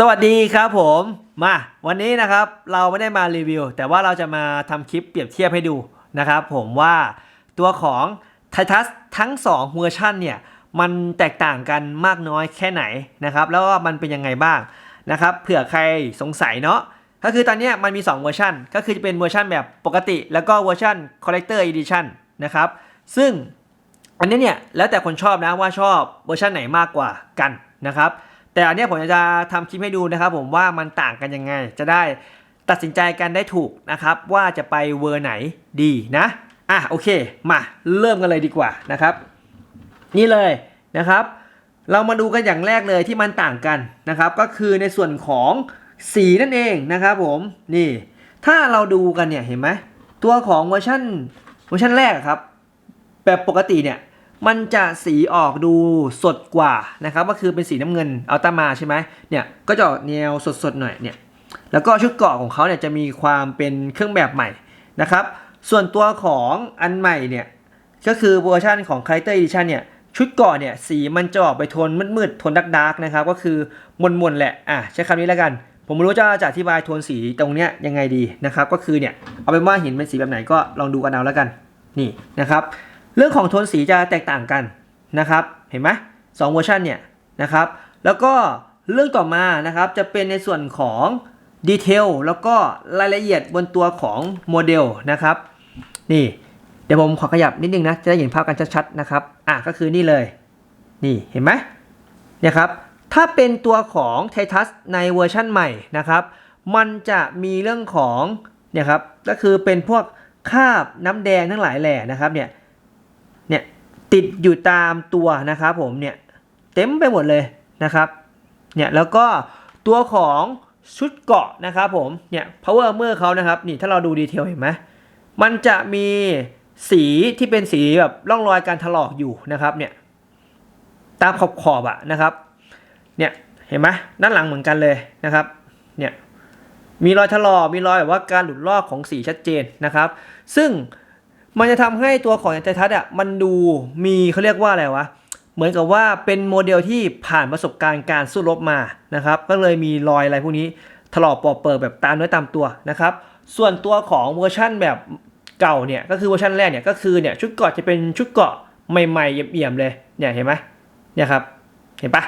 สวัสดีครับผมมาวันนี้นะครับเราไม่ได้มารีวิว แต่ว่าเราจะมาทำคลิปเปรียบเทียบให้ดูนะครับผมว่าตัวของ Titus ทั้ง 2 เวอร์ชันเนี่ยมันแตกต่างกันมากน้อยแค่ไหนนะครับแล้วก็มันเป็นยังไงบ้างนะครับเผื่อใครสงสัยเนาะก็คือตอนนี้มันมี 2 เวอร์ชันก็คือจะเป็นเวอร์ชันแบบปกติ แล้วก็เวอร์ชัน Collector Edition นะครับซึ่งอันนี้เนี่ยแล้วแต่คนชอบนะว่าชอบเวอร์ชันไหนมากกว่ากันนะครับ แต่อันนี้ผมจะทำคลิปให้ดูนะครับ ผมว่ามันต่างกันยังไง จะได้ตัดสินใจกันได้ถูกนะครับ ว่าจะไปเวอร์ไหนดีนะอะโอเคมาเริ่มกันเลยดีกว่านะครับ นี่เลยนะครับ เรามาดูกันอย่างแรกเลยที่มันต่างกันนะครับ ก็คือในส่วนของสีนั่นเองนะครับผมนี่ถ้าเราดูกันเนี่ยเห็นไหมตัวของเวอร์ชันเวอร์ชันแรกครับ แบบปกติเนี่ย มันจะสีออกดูสดกว่านะครับก็คือเป็นสีน้ำเงินอัลตามาใช่ไหมเนี่ยก็จะออกแนวสดๆหน่อยเนี่ยแล้วก็ชุดเกาะของเขาเนี่ยจะมีความเป็นเครื่องแบบใหม่นะครับ ส่วนตัวของอันใหม่เนี่ยก็คือเวอร์ชันของ Character Edition เนี่ยชุดเกาะเนี่ยสีมันจะออกไปโทนมืดๆโทนดาร์กๆนะครับก็คือมนๆแหละอะใช้คำนี้แล้วกัน ผมไม่รู้จะจะอธิบายโทนสีตรงเนี้ยยังไงดีนะครับก็คือเนี่ยเอาเป็นว่าเห็นเป็นสีแบบไหนก็ลองดูกันเอาแล้วกันนี่นะครับ เรื่องของโทนสีจะแตกต่างกันนะครับ เห็นไหมสองเวอร์ชันเนี่ยนะครับ แล้วก็เรื่องต่อมานะครับจะเป็นในส่วนของดีเทลแล้วก็รายละเอียดบนตัวของโมเดลนะครับ นี่เดี๋ยวผมขอขยับนิดนึงนะ จะได้เห็นภาพกันชัดๆนะครับ อะก็คือนี่เลย นี่เห็นไหมเนี่ยครับ ถ้าเป็นตัวของไททัสในเวอร์ชั่นใหม่นะครับ มันจะมีเรื่องของเนี่ยครับ ก็คือเป็นพวกคาบน้ำแดงทั้งหลายแหล่นะครับเนี่ย เนี่ยติดอยู่ตามตัวนะครับผมเนี่ยเต็มไปหมดเลยนะครับเนี่ยแล้วก็ตัวของชุดเกาะนะครับผมเนี่ย power armor เขานะครับนี่ถ้าเราดูดีเทลเห็นไหมมันจะมีสีที่เป็นสีแบบร่องรอยการถลอกอยู่นะครับเนี่ยตามขอบขอบอะนะครับเนี่ยเห็นไหมด้านหลังเหมือนกันเลยนะครับเนี่ยมีรอยถลอกมีรอยแบบว่าการหลุดลอกของสีชัดเจนนะครับ ซึ่ง มันจะทำให้ตัวของไททัสอะมันดูมีเขาเรียกว่าอะไรวะ เหมือนกับว่าเป็นโมเดลที่ผ่านประสบการณ์การสู้รบมานะครับ ก็เลยมีรอยอะไรพวกนี้ถลอกปอกเปิดแบบตามเนื้อตามตัวนะครับ ส่วนตัวของเวอร์ชั่นแบบเก่าเนี่ยก็คือเวอร์ชันแรกเนี่ยก็คือเนี่ยชุดเกาะจะเป็นชุดเกาะใหม่ๆเอี่ยมๆเลยเนี่ยเห็นไหมเนี่ยครับเห็นปะ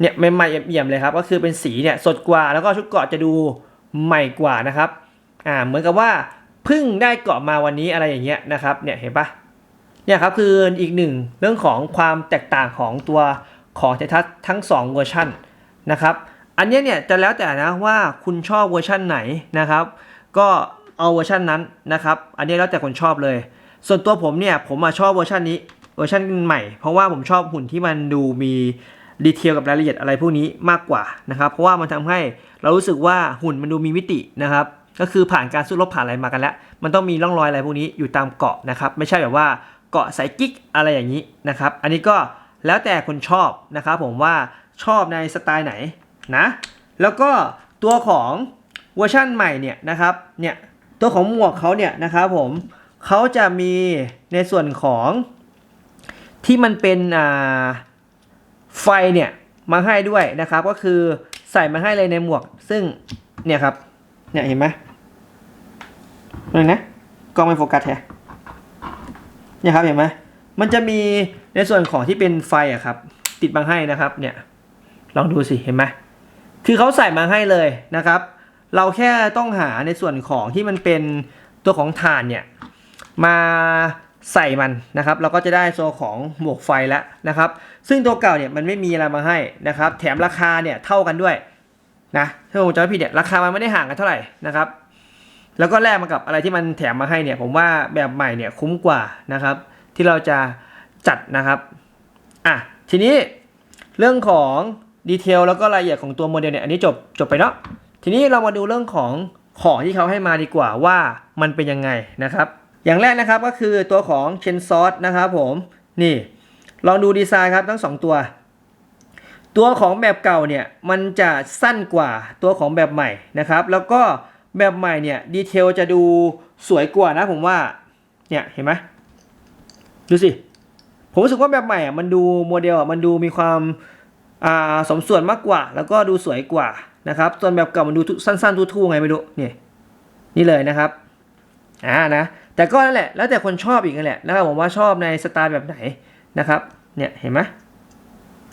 เนี่ยใหม่ๆเอี่ยมๆเลยครับก็คือเป็นสีเนี่ยสดกว่าแล้วก็ชุดเกาะจะดูใหม่กว่านะครับอ่าเหมือนกับว่า พิ่งได้เกาะมาวันนี้อะไรอย่างเงี้ยนะครับเนี่ยเห็นปะเนี่ยครับคืออีกหนึ่งเรื่องของความแตกต่างของตัวของไททัสทั้ง 2 เวอร์ชันนะครับอันเนี้ยเนี่ยจะแล้วแต่นะว่าคุณชอบเวอร์ชันไหนนะครับ ก็เอาเวอร์ชันนั้นนะครับ อันนี้แล้วแต่คนชอบเลย ส่วนตัวผมเนี่ยผมมาชอบเวอร์ชันนี้เวอร์ชันใหม่ เพราะว่าผมชอบหุ่นที่มันดูมีดีเทลกับรายละเอียดอะไรพวกนี้มากกว่านะครับ เพราะว่ามันทำให้เรารู้สึกว่าหุ่นมันดูมีมิตินะครับ ก็คือผ่านการสู้รบผ่านอะไรมากันแล้ว มันต้องมีร่องรอยอะไรพวกนี้อยู่ตามเกาะนะครับ ไม่ใช่แบบว่าเกาะสายกิ๊กอะไรอย่างนี้นะครับ อันนี้ก็แล้วแต่คนชอบนะครับผมว่าชอบในสไตล์ไหนนะ แล้วก็ตัวของเวอร์ชั่นใหม่เนี่ยนะครับ เนี่ยตัวของหมวกเขาเนี่ยนะครับผมเขาจะมีในส่วนของที่มันเป็นอ่าไฟเนี่ยมาให้ด้วยนะครับ ก็คือใส่มาให้เลยในหมวก ซึ่งเนี่ยครับ เนี่ยเห็นไหม นี่นะกล้องไม่โฟกัสแฮะเนี่ยครับเห็นไหมมันจะมีในส่วนของที่เป็นไฟอะครับ ติดมาให้นะครับเนี่ยลองดูสิเห็นไหมคือเขาใส่มาให้เลยนะครับ เราแค่ต้องหาในส่วนของที่มันเป็นตัวของถ่านเนี่ยมาใส่มันนะครับ เราก็จะได้โซของหมวกไฟแล้วนะครับ ซึ่งตัวเก่าเนี่ยมันไม่มีอะไรมาให้นะครับ แถมราคาเนี่ยเท่ากันด้วยนะถ้าผมจำไม่ผิดเนี่ยราคามันไม่ได้ห่างกันเท่าไหร่นะครับ แล้วก็แลกมากับอะไรที่มันแถมมาให้เนี่ย ผมว่าแบบใหม่เนี่ยคุ้มกว่านะครับ ที่เราจะจัดนะครับอะทีนี้เรื่องของดีเทลแล้วก็รายละเอียดของตัวโมเดลเนี่ยอันนี้จบจบไปเนาะทีนี้เรามาดูเรื่องของของที่เขาให้มาดีกว่าว่ามันเป็นยังไงนะครับ อย่างแรกนะครับก็คือตัวของเชนซอสนะครับผมนี่ลองดูดีไซน์ครับทั้งสองตัว ตัวของแบบเก่าเนี่ยมันจะสั้นกว่าตัวของแบบใหม่นะครับ แล้วก็ แบบใหม่เนี่ยดีเทลจะดูสวยกว่านะผมว่าเนี่ยเห็นไหมดูสิ ผมรู้สึกว่าแบบใหม่อะมันดูโมเดลอะมันดูมีความอ่าสมส่วนมากกว่า แล้วก็ดูสวยกว่านะครับส่วนแบบเก่ามันดูสั้นๆทู่ๆไงไม่รู้นี่นี่เลยนะครับอ่านะแต่ก็นั่นแหละแล้วแต่คนชอบอีกนั่นแหละนะครับผมว่าชอบในสไตล์แบบไหนนะครับเนี่ยเห็นไหม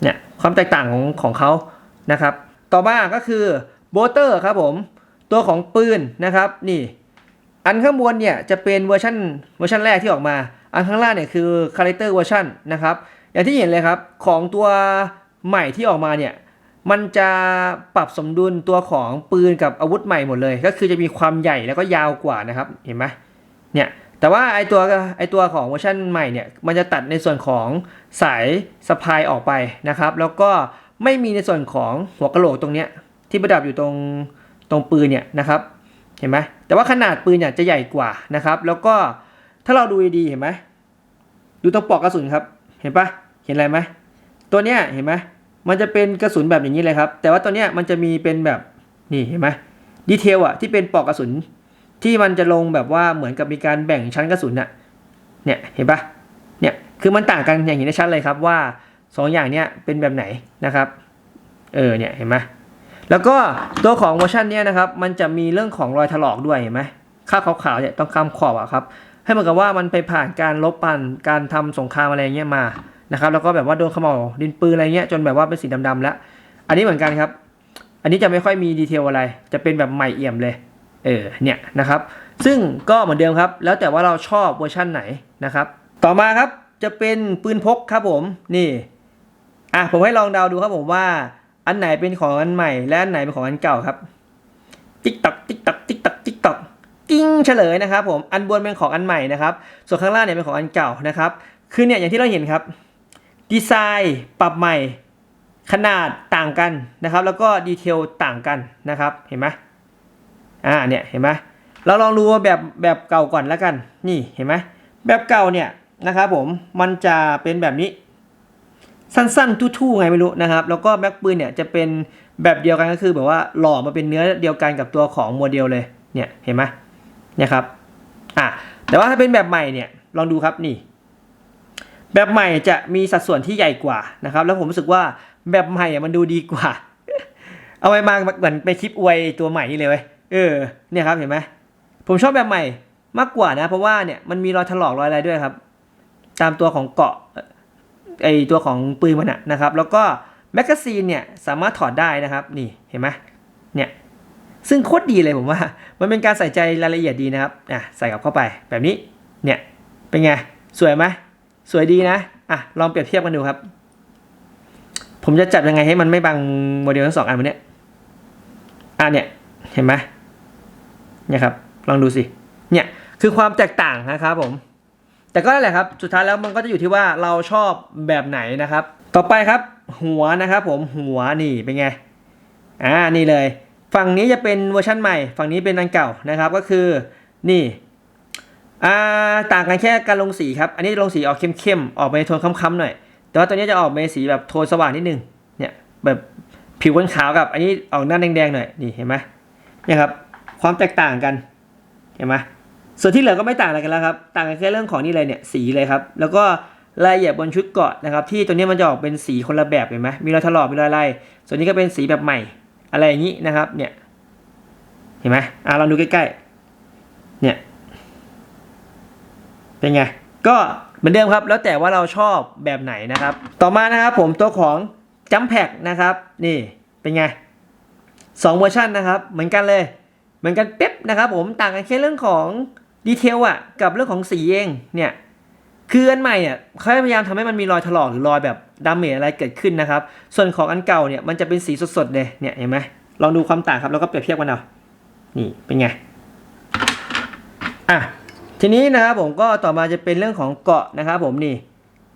เนี่ยความแตกต่างของของเขานะครับ ต่อมาก็คือโบเตอร์ครับผม ตัวของปืนนะครับนี่อันข้างบนเนี่ยจะเป็นเวอร์ชันเวอร์ชันแรกที่ออกมา อันข้างล่างเนี่ยคือคาแรคเตอร์เวอร์ชันนะครับอย่างที่เห็นเลยครับของตัวใหม่ที่ออกมาเนี่ยมันจะปรับสมดุลตัวของปืนกับอาวุธใหม่หมดเลย ก็คือจะมีความใหญ่แล้วก็ยาวกว่านะครับเห็นไหมเนี่ยแต่ว่าไอตัวไอตัวของเวอร์ชันใหม่เนี่ยมันจะตัดในส่วนของสายสะพายออกไปนะครับ แล้วก็ไม่มีในส่วนของหัวกะโหลกตรงเนี้ยที่ประดับอยู่ตรง ตรงปืนเนี่ยนะครับเห็นไหมแต่ว่าขนาดปืนเนี่ยจะใหญ่กว่านะครับ แล้วก็ถ้าเราดูดีๆเห็นไหมดูตรงปลอกกระสุนครับ เห็นปะเห็นอะไรไหมตัวเนี้ยเห็นไหมมันจะเป็นกระสุนแบบอย่างนี้เลยครับ แต่ว่าตัวเนี้ยมันจะมีเป็นแบบนี่เห็นไหมดีเทลอะที่เป็นปลอกกระสุนที่มันจะลงแบบว่าเหมือนกับมีการแบ่งชั้นกระสุนน่ะเนี่ยเห็นปะเนี่ยคือมันต่างกันอย่างเห็นได้ชัดเลยครับว่าสองอย่างเนี้ยเป็นแบบไหนนะครับ เออเนี่ยเห็นไหม แล้วก็ตัวของเวอร์ชันนี้นะครับ มันจะมีเรื่องของรอยถลอกด้วยเห็นไหมค่าบขาวๆเนี่ยต้องข้ามขอบอะครับ ให้เหมือนกับว่ามันไปผ่านการลบปันการทำสงครามอะไรเงี้ยมานะครับ แล้วก็แบบว่าโดนขมเหลาดินปืนอะไรเงี้ยจนแบบว่าเป็นสีดำๆแล้ว อันนี้เหมือนกันครับ อันนี้จะไม่ค่อยมีดีเทลอะไร จะเป็นแบบใหม่เอี่ยมเลย เออ เนี่ยนะครับ ซึ่งก็เหมือนเดิมครับ แล้วแต่ว่าเราชอบเวอร์ชันไหนนะครับ ต่อมาครับ จะเป็นปืนพกครับผม นี่ อะผมให้ลองเดาดูครับผมว่า อันไหนเป็นของอันใหม่ และอันไหนเป็นของอันเก่าครับ ติ๊กตักติ๊กตักติ๊กตักติ๊กตักกิ้งเฉลยนะครับ ผมอันบนเป็นของอันใหม่นะครับ ส่วนข้างล่างเนี่ยเป็นของอันเก่านะครับคือเนี่ยอย่างที่เราเห็นครับ ดีไซน์ปรับใหม่ ขนาดต่างกันนะครับ แล้วก็ดีเทลต่างกันนะครับ เห็นไหมอ่าเนี่ยเห็นไหมเราลองดูแบบแบบเก่าก่อนแล้วกัน นี่เห็นไหมแบบเก่าเนี่ยนะครับผมมันจะเป็นแบบนี้ สั้นๆทู่ๆไงไม่รู้นะครับ แล้วก็แบ็กปืนเนี่ยจะเป็นแบบเดียวกันก็คือแบบว่าหล่อมาเป็นเนื้อเดียวกันกับตัวของโมเดลเลยเนี่ยเห็นไหมเนี่ยครับอะแต่ว่าถ้าเป็นแบบใหม่เนี่ยลองดูครับนี่ แบบใหม่จะมีสัดส่วนที่ใหญ่กว่านะครับ แล้วผมรู้สึกว่าแบบใหม่อะมันดูดีกว่า เอาไว้มาเหมือนไปคลิปอวยตัวใหม่นี่เลยเว้ยเออเนี่ยครับเห็นไหมผมชอบแบบใหม่มากกว่านะ เพราะว่าเนี่ยมันมีรอยถลอกรอยอะไรด้วยครับ ตามตัวของเกาะ ไอตัวของปืนมันอะนะครับ แล้วก็แมกกาซีนเนี่ยสามารถถอดได้นะครับนี่เห็นไหมเนี่ยซึ่งโคตรดีเลยผมว่า มันเป็นการใส่ใจรายละเอียดดีนะครับอะใส่กับเข้าไปแบบนี้เนี่ยเป็นไงสวยไหมสวยดีนะอะลองเปรียบเทียบกันดูครับ ผมจะจับยังไงให้มันไม่บังโมเดลทั้งสองอันมันนี้อะเนี่ยเห็นไหมเนี่ยครับลองดูสิเนี่ยคือความแตกต่างนะครับผม แต่ก็นั่นแหละครับ สุดท้ายแล้วมันก็จะอยู่ที่ว่าเราชอบแบบไหนนะครับ ต่อไปครับ หัวนะครับ ผมหัวนี่เป็นไงอ่านี่เลย ฝั่งนี้จะเป็นเวอร์ชันใหม่ ฝั่งนี้เป็นอันเก่านะครับ ก็คือนี่อ่าต่างกันแค่การลงสีครับ อันนี้ลงสีออกเข้มๆออกไปโทนค้ำๆหน่อย แต่ว่าตัวนี้จะออกเป็นสีแบบโทนสว่างนิดนึงเนี่ยแบบผิวขาวกับ อันนี้ออกหน้าแดงๆหน่อยนี่เห็นไหมเนี่ยครับ ความแตกต่างกันเห็นไหม ส่วนที่เหลือก็ไม่ต่างอะไรกันแล้วครับ ต่างกันแค่เรื่องของนี่เลยเนี่ยสีเลยครับ แล้วก็รายละเอียดบนชุดเกาะนะครับ ที่ตัวนี้มันจะออกเป็นสีคนละแบบเห็นไหมมีรอยถลอกมีรอยอะไรส่วนนี้ก็เป็นสีแบบใหม่ อะไรอย่างนี้นะครับ เนี่ย เห็นไหมอะลองดูใกล้ๆ เนี่ย เป็นไง ก็เหมือนเดิมครับ แล้วแต่ว่าเราชอบแบบไหนนะครับ ต่อมานะครับผมตัวของจัมแพกนะครับ นี่เป็นไงสองเวอร์ชันนะครับ เหมือนกันเลย เหมือนกันเป๊ะนะครับ ผมต่างกันแค่เรื่องของ ดีเทลอะกับเรื่องของสีเองเนี่ยคืออันใหม่เนี่ยเขาพยายามทำให้มันมีรอยถลอกหรือรอยแบบดาเมจอะไรเกิดขึ้นนะครับ ส่วนของอันเก่าเนี่ยมันจะเป็นสีสดๆเลยเนี่ยเห็นไหมลองดูความต่างครับแล้วก็เปรียบเทียบกันเอานี่เป็นไงอะทีนี้นะครับผมก็ต่อมาจะเป็นเรื่องของเกาะนะครับผมนี่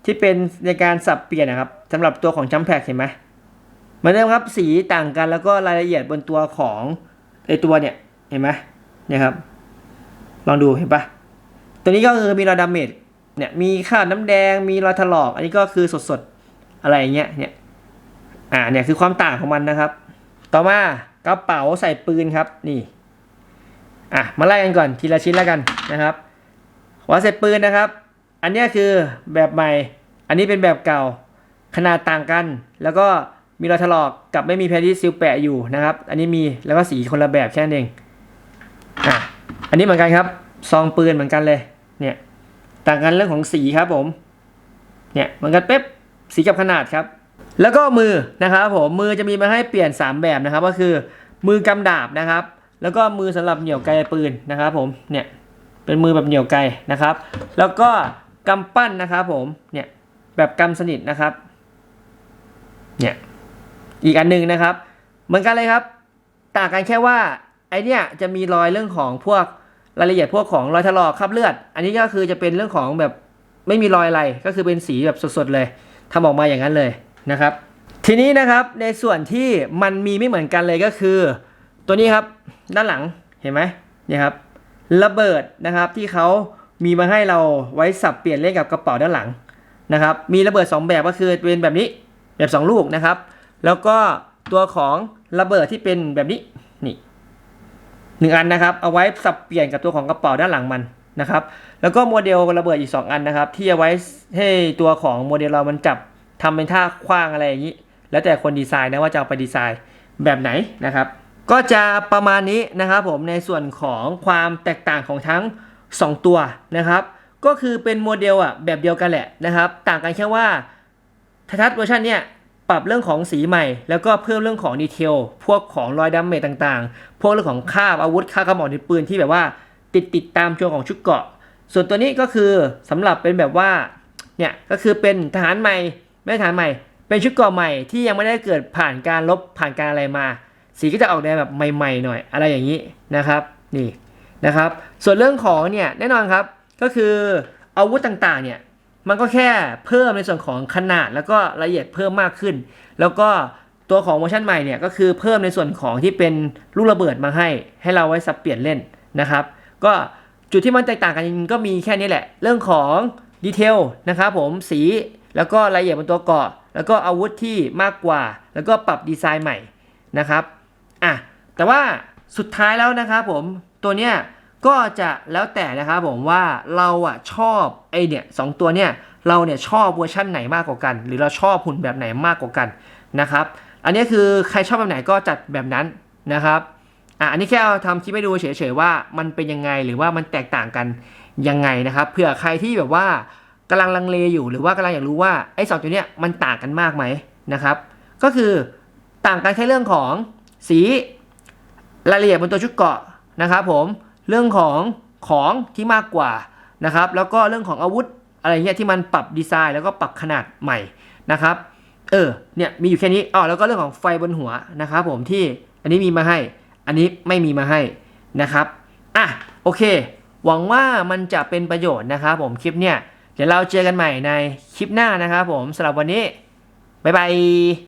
ที่เป็นในการสับเปลี่ยนนะครับสำหรับตัวของจัมแพกเห็นไหมมือนเดิมครับสีต่างกันแล้วก็รายละเอียดบนตัวของไอตัวเนี่ยเห็นไหมเนี่ยครับ ลองดูเห็นปะตัวนี้ก็คือมีรอยดาเมจเนี่ยมีค่าน้ำแดงมีรอยถลอก อันนี้ก็คือสดๆ อะไรเงี้ยเนี่ยอ่าเนี่ยคือความต่างของมันนะครับ ต่อมากระเป๋าใส่ปืนครับนี่อะมาไล่กันก่อนทีละชิ้นแล้วกันนะครับหัวใส่ปืนนะครับ อันนี้คือแบบใหม่ อันนี้เป็นแบบเก่าขนาดต่างกัน แล้วก็มีรอยถลอกกับไม่มีแพดดี้ซิลแปะอยู่นะครับ อันนี้มีแล้วก็สีคนละแบบแค่นั้นเองอะ อันนี้เหมือนกันครับ ซองปืนเหมือนกันเลย เนี่ย ต่างกันเรื่องของสีครับผม เนี่ยเหมือนกันเป๊ะสีกับขนาดครับ แล้วก็มือนะครับผม มือจะมีมาให้เปลี่ยน 3 แบบนะครับ ก็คือมือกำดาบนะครับ แล้วก็มือสำหรับเหนี่ยวไกปืนนะครับ ผม เนี่ย เป็นมือแบบเหนี่ยวไกนะครับ แล้วก็กำปั้นนะครับผม เนี่ย แบบกำสนิทนะครับ เนี่ย อีกอันหนึ่งนะครับ เหมือนกันเลยครับ ต่างกันแค่ว่าไอเนี่ยจะมีรอยเรื่องของพวก รายละเอียดพวกของรอยถลอกคราบเลือด อันนี้ก็คือจะเป็นเรื่องของแบบไม่มีรอยอะไรก็คือเป็นสีแบบสดๆเลยทำออกมาอย่างนั้นเลยนะครับ ทีนี้นะครับในส่วนที่มันมีไม่เหมือนกันเลยก็คือ ตัวนี้ครับด้านหลังเห็นไหมเนี่ยครับระเบิดนะครับที่เขามีมาให้เราไว้สับเปลี่ยนเล่นกับกระเป๋าด้านหลังนะครับมีระเบิด 2 แบบก็คือเป็นแบบนี้แบบ 2 ลูกนะครับ แล้วก็ตัวของระเบิดที่เป็นแบบนี้ หนึ่งอันนะครับ เอาไว้สับเปลี่ยนกับตัวของกระเป๋าด้านหลังมันนะครับ แล้วก็โมเดลระเบิดอีก 2 อันนะครับ ที่เอาไว้ให้ตัวของโมเดลเรามันจับทำเป็นท่าคว้างอะไรอย่างนี้ แล้วแต่คนดีไซน์นะว่าจะเอาไปดีไซน์แบบไหนนะครับ ก็จะประมาณนี้นะครับผมในส่วนของความแตกต่างของทั้ง 2 ตัวนะครับ ก็คือเป็นโมเดลอะแบบเดียวกันแหละนะครับ ต่างกันแค่ว่าทัศเวอร์ชันเนี่ย ปรับเรื่องของสีใหม่ แล้วก็เพิ่มเรื่องของดีเทล พวกของรอยดำเมจต่างๆ พวกเรื่องของคาบอาวุธคากระบอกในปืนที่แบบว่า ติดติดตามช่วงของชุดเกาะ ส่วนตัวนี้ก็คือสำหรับเป็นแบบว่า เนี่ยก็คือเป็นทหารใหม่ ไม่ทหารใหม่ เป็นชุดเกาะใหม่ที่ยังไม่ได้เกิดผ่านการลบผ่านการอะไรมา สีก็จะออกแนวแบบใหม่ๆหน่อย อะไรอย่างนี้นะครับ นี่นะครับ ส่วนเรื่องของเนี่ยแน่นอนครับ ก็คืออาวุธต่างๆเนี่ย มันก็แค่เพิ่มในส่วนของขนาดแล้วก็ละเอียดเพิ่มมากขึ้น แล้วก็ตัวของเวอร์ชันใหม่เนี่ยก็คือเพิ่มในส่วนของที่เป็นลูกระเบิดมาให้ ให้เราไว้สับเปลี่ยนเล่นนะครับ ก็จุดที่มันแตกต่างกันก็มีแค่นี้แหละ เรื่องของดีเทลนะครับผมสีแล้วก็รายละเอียดบนตัวเกาะ แล้วก็อาวุธที่มากกว่า แล้วก็ปรับดีไซน์ใหม่นะครับอะแต่ว่าสุดท้ายแล้วนะครับผมตัวเนี้ย ก็จะแล้วแต่นะครับผมว่าเราอะชอบไอเนี่ยสองตัวเนี่ยเราเนี่ยชอบเวอร์ชั่นไหนมากกว่ากัน หรือเราชอบหุ่นแบบไหนมากกว่ากันนะครับ อันนี้คือใครชอบแบบไหนก็จัดแบบนั้นนะครับอะอันนี้แค่เอาทำคลิปให้ดูเฉยๆว่ามันเป็นยังไงหรือว่ามันแตกต่างกันยังไงนะครับเผื่อใครที่แบบว่ากำลังลังเลอยู่หรือว่ากำลังอยากรู้ว่าไอ้สองตัวเนี้ยมันต่างกันมากไหมนะครับ ก็คือต่างกันแค่เรื่องของสีรายละเอียดบนตัวชุดเกาะนะครับผม เรื่องของของที่มากกว่านะครับ แล้วก็เรื่องของอาวุธอะไรเงี้ยที่มันปรับดีไซน์แล้วก็ปรับขนาดใหม่นะครับ เออ เนี่ยมีอยู่แค่นี้อ๋อแล้วก็เรื่องของไฟบนหัวนะครับผมที่อันนี้มีมาให้ อันนี้ไม่มีมาให้นะครับ อะโอเค หวังว่ามันจะเป็นประโยชน์นะครับผมคลิปเนี่ย เดี๋ยวเราเจอกันใหม่ในคลิปหน้านะครับผมสำหรับวันนี้ บ๊ายบาย